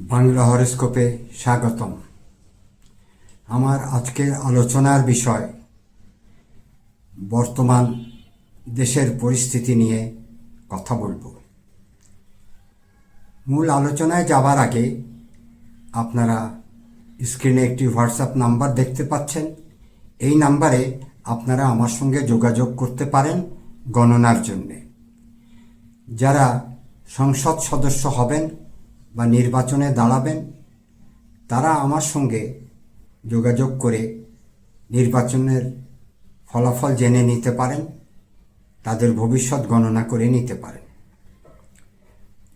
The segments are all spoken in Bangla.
বাংলা হরস্কোপে স্বাগতম। আমার আজকের আলোচনার বিষয়, বর্তমান দেশের পরিস্থিতি নিয়ে কথা বলব। মূল আলোচনায় যাবার আগে আপনারা স্ক্রিনে একটি হোয়াটসঅ্যাপ নাম্বার দেখতে পাচ্ছেন। এই নাম্বারে আপনারা আমার সঙ্গে যোগাযোগ করতে পারেন গণনার জন্যে। যারা সংসদ সদস্য হবেন বা নির্বাচনে দাঁড়াবেন, তারা আমার সঙ্গে যোগাযোগ করে নির্বাচনের ফলাফল জেনে নিতে পারেন, তাদের ভবিষ্যৎ গণনা করে নিতে পারেন।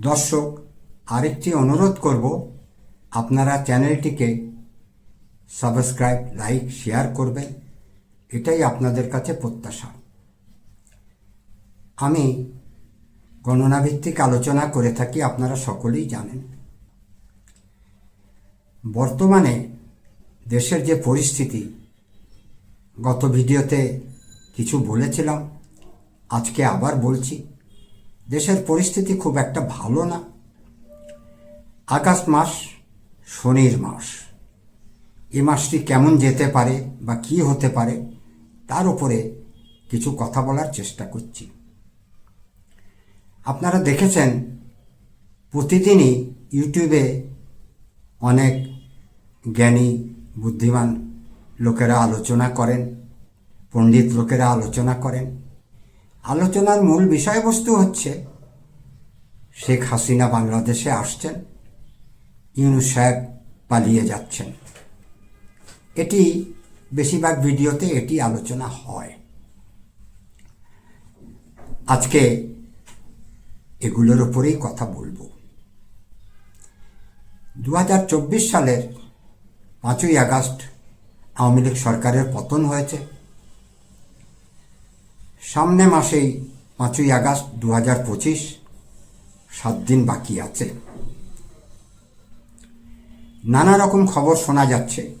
দর্শক, আরেকটি অনুরোধ করব, আপনারা চ্যানেলটিকে সাবস্ক্রাইব, লাইক, শেয়ার করবেন, এটাই আপনাদের কাছে প্রত্যাশা। আমি গণনাভিত্তিক আলোচনা করে থাকি আপনারা সকলেই জানেন। বর্তমানে দেশের যে পরিস্থিতি, গত ভিডিওতে কিছু বলেছিলাম, আজকে আবার বলছি, দেশের পরিস্থিতি খুব একটা ভালো না। আগস্ট মাস, শনির মাস। এ মাসটি কেমন যেতে পারে বা কি হতে পারে, তার উপরে কিছু কথা বলার চেষ্টা করছি। আপনারা দেখেছেন, প্রতিদিনই ইউটিউবে অনেক জ্ঞানী, বুদ্ধিমান লোকেরা আলোচনা করেন, পণ্ডিত লোকেরা আলোচনা করেন। আলোচনার মূল বিষয়বস্তু হচ্ছে, শেখ হাসিনা বাংলাদেশে আসছেন, ইউনুস সাহেব পালিয়ে যাচ্ছেন। এটি বেশিরভাগ ভিডিওতে এটি আলোচনা হয়। আজকে এগুলোর ওপরেই কথা বলব। দু হাজার চব্বিশ সালের পাঁচই আগস্ট আওয়ামী লীগ সরকারের পতন হয়েছে। সামনে মাসেই পাঁচই আগস্ট দু হাজার পঁচিশ সাত দিন বাকি আছে। নানা রকম খবর শোনা যাচ্ছে।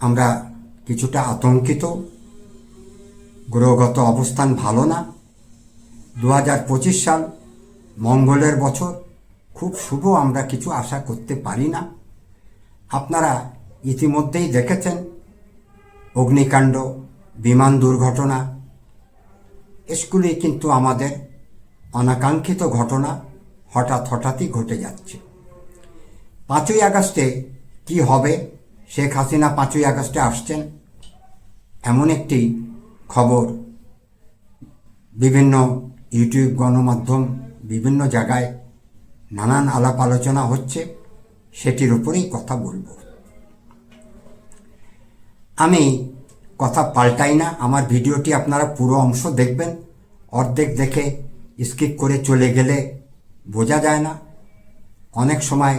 আমরা কিছুটা আতঙ্কিত, গ্রহগত অবস্থান ভালো না। দু হাজার পঁচিশ সাল, মঙ্গলের বছর। খুব শুভ, আমরা কিছু আশা করতে পারি না। আপনারা ইতিমধ্যেই দেখেছেন অগ্নিকাণ্ড, বিমান দুর্ঘটনা। এসগুলি কিন্তু আমাদের অনাকাঙ্ক্ষিত ঘটনা হঠাৎ হঠাৎই ঘটে যাচ্ছে। পাঁচই আগস্টে কি হবে? শেখ হাসিনা পাঁচই আগস্টে আসছেন। এমন একটি খবর বিভিন্ন ইউটিউব গণমাধ্যম বিভিন্ন জায়গায় নানান আলাপ আলোচনা হচ্ছে, সেটির উপরেই কথা বলব। আমি কথা পাল্টাই না, আমার ভিডিওটি আপনারা পুরো অংশ দেখবেন, অর্ধেক দেখে স্কিপ করে চলে গেলে বোঝা যায় না। অনেক সময়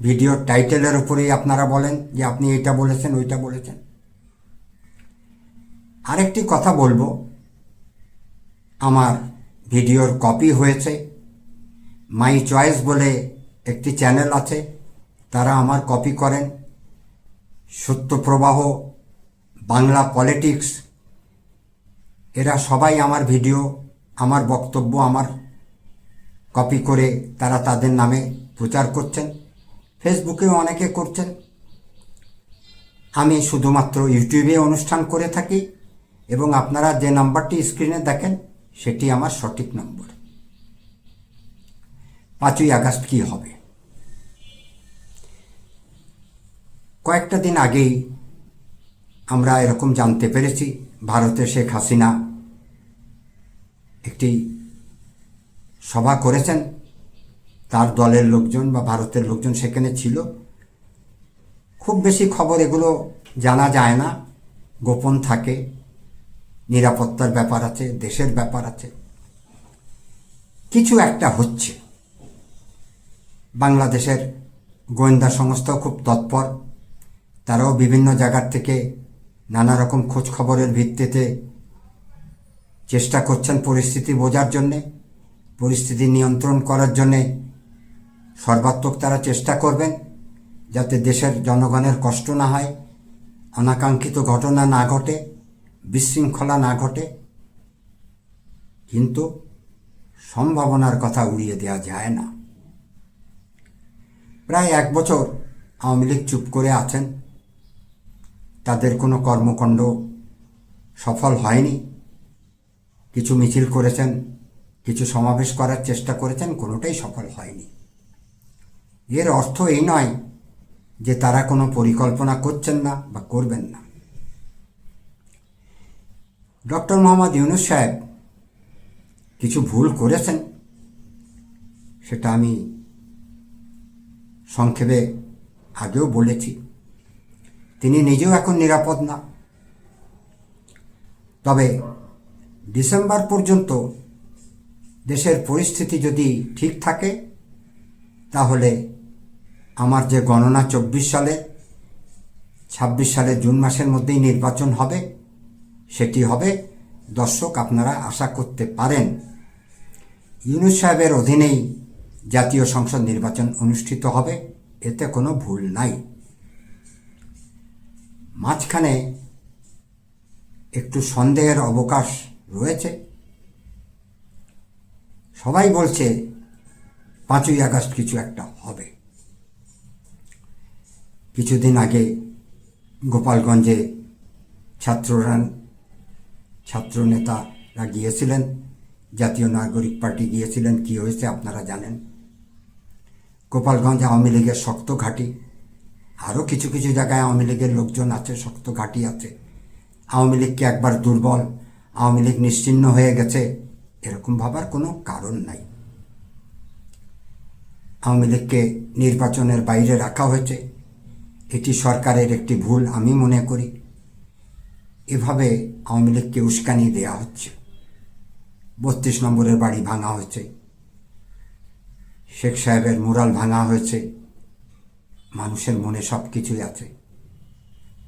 ভিডিওর টাইটেলের উপরেই আপনারা বলেন যে আপনি এইটা বলেছেন, ওইটা বলেছেন। আরেকটি কথা বলব, আমার ভিডিওর কপি হয়েছে। মাই চয়েস বলে একটি চ্যানেল আছে, তারা আমার কপি করেন। সত্যপ্রবাহ, বাংলা পলিটিক্স, এরা সবাই আমার ভিডিও, আমার বক্তব্য, আমার কপি করে তারা তাদের নামে প্রচার করছেন, ফেসবুকেও অনেকে করছেন। আমি শুধুমাত্র ইউটিউবে অনুষ্ঠান করে থাকি এবং আপনারা যে নাম্বারটি স্ক্রিনে দেখেন সেটি আমার সঠিক নম্বর। পাঁচই আগস্ট কি হবে? কয়েকটা দিন আগেই আমরা এরকম জানতে পেরেছি ভারতের শেখ হাসিনা একটি সভা করেছেন। তার দলের লোকজন বা ভারতের লোকজন সেখানে ছিল। খুব বেশি খবর এগুলো জানা যায় না, গোপন থাকে। নিরাপত্তার ব্যাপার আছে, দেশের ব্যাপার আছে। কিছু একটা হচ্ছে। বাংলাদেশের গোয়েন্দা সংস্থাও খুব তৎপর। তারাও বিভিন্ন জায়গার থেকে নানা রকম খোঁজ খবরের ভিত্তিতে চেষ্টা করছেন পরিস্থিতি বোঝার জন্যে, পরিস্থিতি নিয়ন্ত্রণ করার জন্যে। সর্বাত্মক তারা চেষ্টা করবেন যাতে দেশের জনগণের কষ্ট না হয়, অনাকাঙ্ক্ষিত ঘটনা না ঘটে। বিশৃঙ্খলা না ঘটে, কিন্তু সম্ভাবনার কথা উড়িয়ে দেওয়া যায় না। প্রায় এক বছর আওয়ামী লীগ চুপ করে আছেন। তাদের কোনো কর্মকাণ্ড সফল হয়নি। কিছু মিছিল করেছেন, কিছু সমাবেশ করার চেষ্টা করেছেন, কোনোটাই সফল হয়নি। এর অর্থ এই নয় যে তারা কোনো পরিকল্পনা করছেন না বা করবেন না। ডক্টর মোহাম্মদ ইউনুস সাহেব কিছু ভুল করেছেন, সেটা আমি সংক্ষেপে আগেও বলেছি। তিনি নিজেও এখন নিরাপদ না। তবে ডিসেম্বর পর্যন্ত দেশের পরিস্থিতি যদি ঠিক থাকে, তাহলে আমার যে গণনা চব্বিশ সালে, ছাব্বিশ সালে জুন মাসের মধ্যেই নির্বাচন হবে। সেটি হবে, দর্শক, আপনারা আশা করতে পারেন। ইউনুস সাহেবের অধীনেই জাতীয় সংসদ নির্বাচন অনুষ্ঠিত হবে, এতে কোনো ভুল নাই। মাঝখানে একটু সন্দেহের অবকাশ রয়েছে। সবাই বলছে, পাঁচই আগস্ট কিছু একটা হবে। কিছুদিন আগে গোপালগঞ্জে ছাত্ররা ছাত্র নেতারা গিয়েছিলেন, জাতীয় নাগরিক পার্টি গিয়েছিলেন, কি হয়েছে আপনারা জানেন? গোপালগঞ্জ আওয়ামী লীগের শক্ত ঘাঁটি, আরও কিছু কিছু জায়গায় আওয়ামী লীগের লোকজন আছে, শক্ত ঘাঁটি আছে। আওয়ামী লীগকে একবার দুর্বল, আওয়ামী লীগ নিশ্চিহ্ন হয়ে গেছে, এরকম ভাবার কোনো কারণ নাই। আওয়ামী লীগকে নির্বাচনের বাইরে রাখা হয়েছে, এটি সরকারের একটি ভুল, আমি মনে করি। এভাবে আওয়ামী লীগকে উস্কানি দেওয়া হচ্ছে। বত্রিশ নম্বরের বাড়ি ভাঙা হয়েছে। শেখ সাহেবের মুরাল ভাঙা হয়েছে। মানুষের মনে সব কিছুই আছে।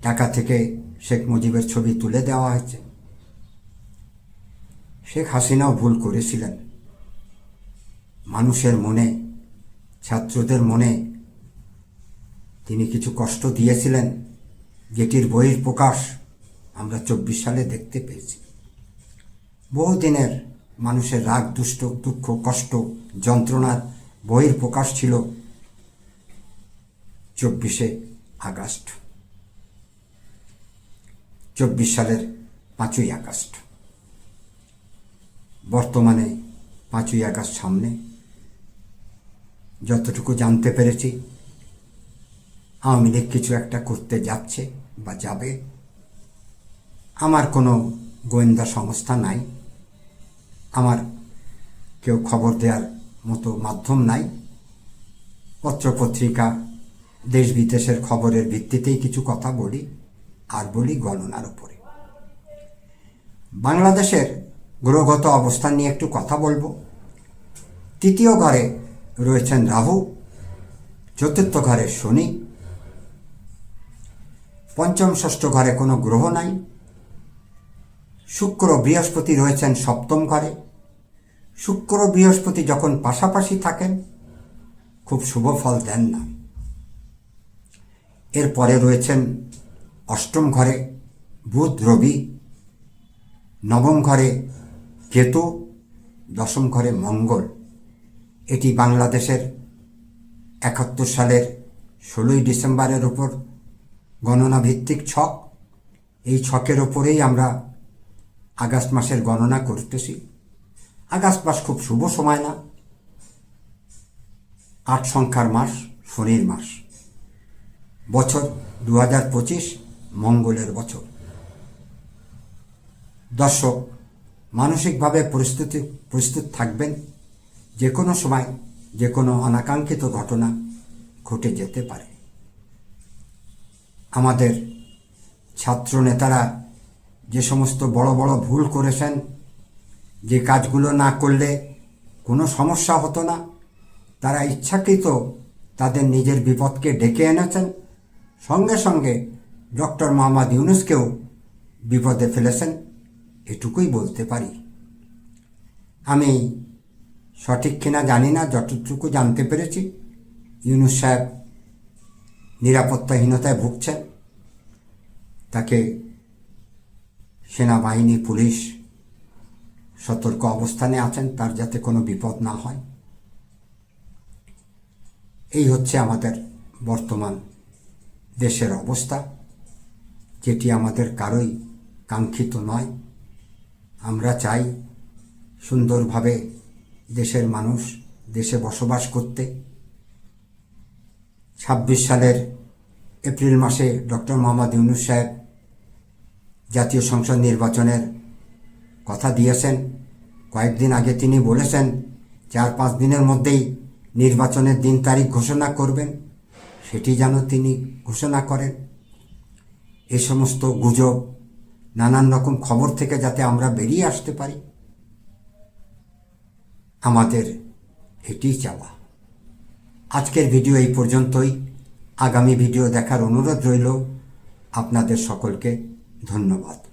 টাকা থেকে শেখ মুজিবের ছবি তুলে দেওয়া হয়েছে। শেখ হাসিনাও ভুল করেছিলেন। মানুষের মনে, ছাত্রদের মনে তিনি কিছু কষ্ট দিয়েছিলেন। যেটির বইয়ের প্রকাশ আমরা চব্বিশ সালে দেখতে পেয়েছি। বহুদিনের মানুষের রাগ, দুষ্ট, দুঃখ, কষ্ট যন্ত্রণার বইয়ের প্রকাশ ছিল চব্বিশে আগস্ট। চব্বিশ সালের পাঁচই আগস্ট। বর্তমানে পাঁচই আগস্ট সামনে। যতটুকু জানতে পেরেছি, আওয়ামী লীগ কিছু একটা করতে যাচ্ছে বা যাবে। আমার কোনো গোয়েন্দা সংস্থা নাই। আমার কেউ খবর দেওয়ার মতো মাধ্যম নাই। পত্রপত্রিকা দেশ বিদেশের খবরের ভিত্তিতেই কিছু কথা বলি আর বলি গণনার উপরে। বাংলাদেশের গ্রহগত অবস্থান নিয়ে একটু কথা বলব। তৃতীয় ঘরে রয়েছেন রাহু, চতুর্থ ঘরে শনি, পঞ্চম ষষ্ঠ ঘরে কোনো গ্রহ নাই। শুক্র বৃহস্পতি রয়েছেন সপ্তম ঘরে। শুক্র বৃহস্পতি যখন পাশাপাশি থাকেন, খুব শুভ ফল দেন না। এরপরে রয়েছেন অষ্টম ঘরে বুধ রবি, নবম ঘরে কেতু, দশম ঘরে মঙ্গল। এটি বাংলাদেশের একাত্তর সালের ষোলোই ডিসেম্বরের উপর গণনা ভিত্তিক ছক। এই ছকের ওপরেই আমরা আগস্ট মাসের গণনা করতেছি। আগস্ট মাস খুব শুভ সময় না। আট সংখ্যার মাস, শনির মাস। বছর দু হাজার পঁচিশ, মঙ্গলের বছর। দর্শক, মানসিকভাবে পরিস্থিতি, প্রস্তুত থাকবেন। যে কোনো সময়, যে কোনো অনাকাঙ্ক্ষিত ঘটনা ঘটে যেতে পারে। আমাদের ছাত্র নেতারা যে সমস্ত বড় বড় ভুল করেছেন, যে কাজগুলো না করলে কোনো সমস্যা হতো না। তারা ইচ্ছাকৃত তাদের নিজের বিপদকে ডেকে এনেছেন। সঙ্গে সঙ্গে ডক্টর মোহাম্মদ ইউনুসকেও বিপদে ফেলেছেন, এটুকুই বলতে পারি। আমি সঠিক কিনা জানি না, যতটুকু জানতে পেরেছি, ইউনুস সাহেব নিরাপত্তাহীনতায় ভুগছেন। তাকে সেনাবাহিনী, পুলিশ সতর্ক অবস্থানে আছেন, তার যাতে কোনো বিপদ না হয়। এই হচ্ছে আমাদের বর্তমান দেশের অবস্থা, যেটি আমাদের কারোই কাঙ্ক্ষিত নয়। আমরা চাই সুন্দরভাবে দেশের মানুষ দেশে বসবাস করতে। ছাব্বিশ সালের এপ্রিল মাসে ডক্টর মোহাম্মদ ইউনুস সাহেব জাতীয় সংসদ নির্বাচনের কথা দিয়েছেন। কয়েকদিন আগে তিনি বলেছেন, চার পাঁচ দিনের মধ্যেই নির্বাচনের দিন তারিখ ঘোষণা করবেন। সেটি যেন তিনি ঘোষণা করেন। এ সমস্ত গুজব, নানান রকম খবর থেকে যাতে আমরা বেরিয়ে আসতে পারি। আমাদের এটি চাওয়া। আজকের ভিডিও এই পর্যন্তই। আগামী ভিডিও দেখার অনুরোধ রইল আপনাদের সকলকে। ধন্যবাদ।